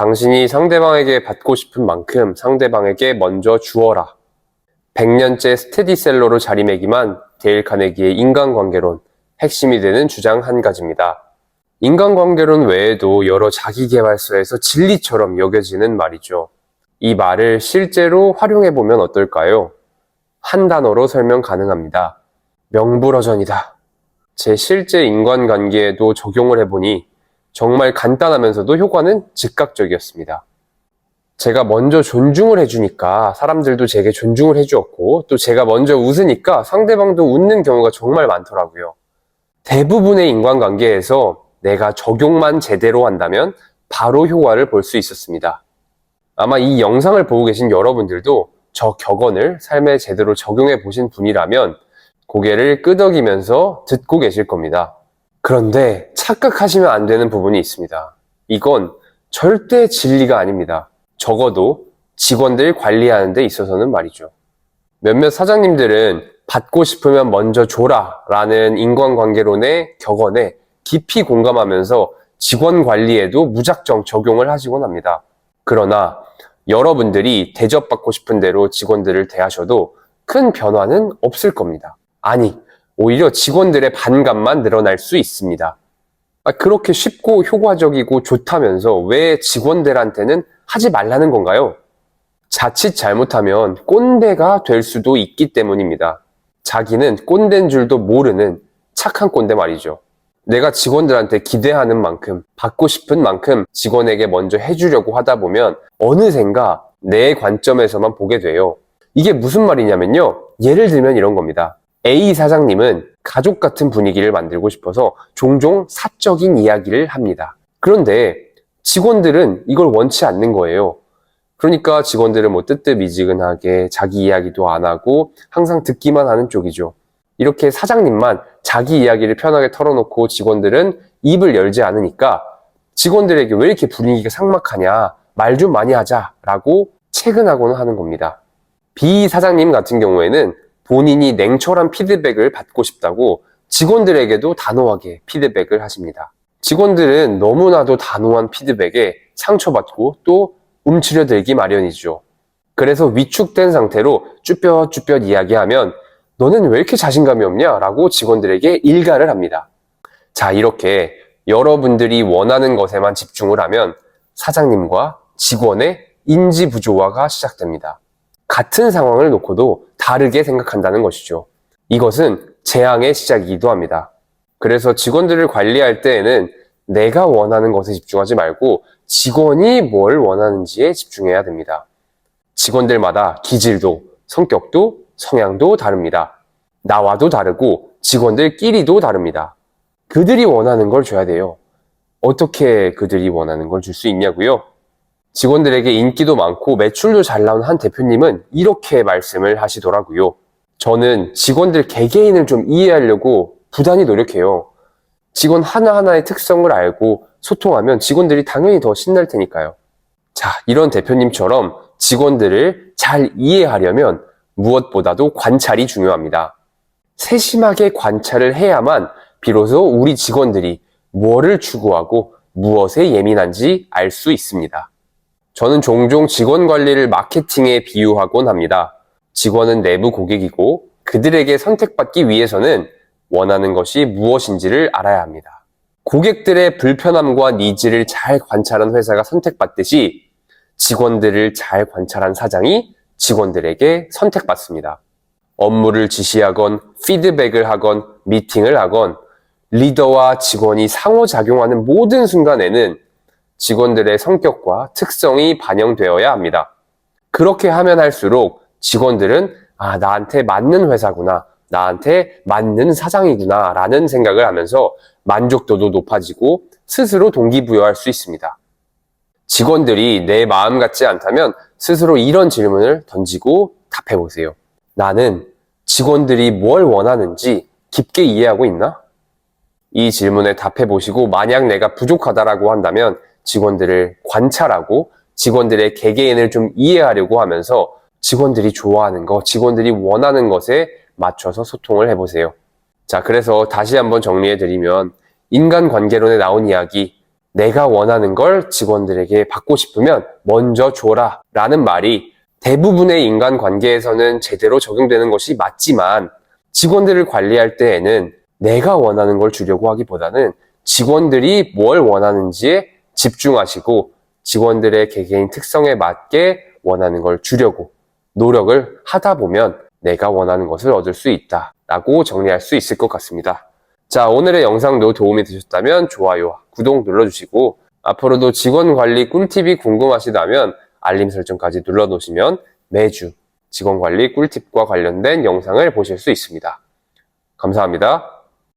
당신이 상대방에게 받고 싶은 만큼 상대방에게 먼저 주어라. 100년째 스테디셀러로 자리매김한 데일 카네기의 인간관계론, 핵심이 되는 주장 한 가지입니다. 인간관계론 외에도 여러 자기개발서에서 진리처럼 여겨지는 말이죠. 이 말을 실제로 활용해보면 어떨까요? 한 단어로 설명 가능합니다. 명불허전이다. 제 실제 인간관계에도 적용을 해보니 정말 간단하면서도 효과는 즉각적이었습니다. 제가 먼저 존중을 해주니까 사람들도 제게 존중을 해주었고 또 제가 먼저 웃으니까 상대방도 웃는 경우가 정말 많더라고요. 대부분의 인간관계에서 내가 적용만 제대로 한다면 바로 효과를 볼 수 있었습니다. 아마 이 영상을 보고 계신 여러분들도 저 격언을 삶에 제대로 적용해 보신 분이라면 고개를 끄덕이면서 듣고 계실 겁니다. 그런데 착각하시면 안 되는 부분이 있습니다. 이건 절대 진리가 아닙니다. 적어도 직원들 관리하는 데 있어서는 말이죠. 몇몇 사장님들은 받고 싶으면 먼저 줘라 라는 인간관계론의 격언에 깊이 공감하면서 직원 관리에도 무작정 적용을 하시곤 합니다. 그러나 여러분들이 대접받고 싶은 대로 직원들을 대하셔도 큰 변화는 없을 겁니다. 아니, 오히려 직원들의 반감만 늘어날 수 있습니다. 아, 그렇게 쉽고 효과적이고 좋다면서 왜 직원들한테는 하지 말라는 건가요? 자칫 잘못하면 꼰대가 될 수도 있기 때문입니다. 자기는 꼰대인 줄도 모르는 착한 꼰대 말이죠. 내가 직원들한테 기대하는 만큼, 받고 싶은 만큼 직원에게 먼저 해주려고 하다 보면 어느샌가 내 관점에서만 보게 돼요. 이게 무슨 말이냐면요. 예를 들면 이런 겁니다. A 사장님은 가족 같은 분위기를 만들고 싶어서 종종 사적인 이야기를 합니다. 그런데 직원들은 이걸 원치 않는 거예요. 그러니까 직원들은 뭐 뜨뜻미지근하게 자기 이야기도 안 하고 항상 듣기만 하는 쪽이죠. 이렇게 사장님만 자기 이야기를 편하게 털어놓고 직원들은 입을 열지 않으니까 직원들에게 왜 이렇게 분위기가 삭막하냐, 말 좀 많이 하자라고 채근하고는 하는 겁니다. B 사장님 같은 경우에는 본인이 냉철한 피드백을 받고 싶다고 직원들에게도 단호하게 피드백을 하십니다. 직원들은 너무나도 단호한 피드백에 상처받고 또 움츠려 들기 마련이죠. 그래서 위축된 상태로 쭈뼛쭈뼛 이야기하면 너는 왜 이렇게 자신감이 없냐? 라고 직원들에게 일가를 합니다. 자, 이렇게 여러분들이 원하는 것에만 집중을 하면 사장님과 직원의 인지 부조화가 시작됩니다. 같은 상황을 놓고도 다르게 생각한다는 것이죠. 이것은 재앙의 시작이기도 합니다. 그래서 직원들을 관리할 때에는 내가 원하는 것에 집중하지 말고 직원이 뭘 원하는지에 집중해야 됩니다. 직원들마다 기질도 성격도 성향도 다릅니다. 나와도 다르고 직원들끼리도 다릅니다. 그들이 원하는 걸 줘야 돼요. 어떻게 그들이 원하는 걸 줄 수 있냐고요? 직원들에게 인기도 많고 매출도 잘 나온 한 대표님은 이렇게 말씀을 하시더라고요. 저는 직원들 개개인을 좀 이해하려고 부단히 노력해요. 직원 하나하나의 특성을 알고 소통하면 직원들이 당연히 더 신날 테니까요. 자, 이런 대표님처럼 직원들을 잘 이해하려면 무엇보다도 관찰이 중요합니다. 세심하게 관찰을 해야만 비로소 우리 직원들이 무엇을 추구하고 무엇에 예민한지 알 수 있습니다. 저는 종종 직원 관리를 마케팅에 비유하곤 합니다. 직원은 내부 고객이고 그들에게 선택받기 위해서는 원하는 것이 무엇인지를 알아야 합니다. 고객들의 불편함과 니즈를 잘 관찰한 회사가 선택받듯이 직원들을 잘 관찰한 사장이 직원들에게 선택받습니다. 업무를 지시하건 피드백을 하건 미팅을 하건 리더와 직원이 상호작용하는 모든 순간에는 직원들의 성격과 특성이 반영되어야 합니다. 그렇게 하면 할수록 직원들은 아, 나한테 맞는 회사구나. 나한테 맞는 사장이구나. 라는 생각을 하면서 만족도도 높아지고 스스로 동기부여할 수 있습니다. 직원들이 내 마음 같지 않다면 스스로 이런 질문을 던지고 답해 보세요. 나는 직원들이 뭘 원하는지 깊게 이해하고 있나? 이 질문에 답해 보시고 만약 내가 부족하다라고 한다면 직원들을 관찰하고 직원들의 개개인을 좀 이해하려고 하면서 직원들이 좋아하는 것, 직원들이 원하는 것에 맞춰서 소통을 해보세요. 자, 그래서 다시 한번 정리해 드리면 인간관계론에 나온 이야기, 내가 원하는 걸 직원들에게 받고 싶으면 먼저 줘라 라는 말이 대부분의 인간 관계에서는 제대로 적용되는 것이 맞지만 직원들을 관리할 때에는 내가 원하는 걸 주려고 하기보다는 직원들이 뭘 원하는지에 집중하시고 직원들의 개개인 특성에 맞게 원하는 걸 주려고 노력을 하다 보면 내가 원하는 것을 얻을 수 있다 라고 정리할 수 있을 것 같습니다. 자, 오늘의 영상도 도움이 되셨다면 좋아요와 구독 눌러주시고 앞으로도 직원 관리 꿀팁이 궁금하시다면 알림 설정까지 눌러놓으시면 매주 직원 관리 꿀팁과 관련된 영상을 보실 수 있습니다. 감사합니다.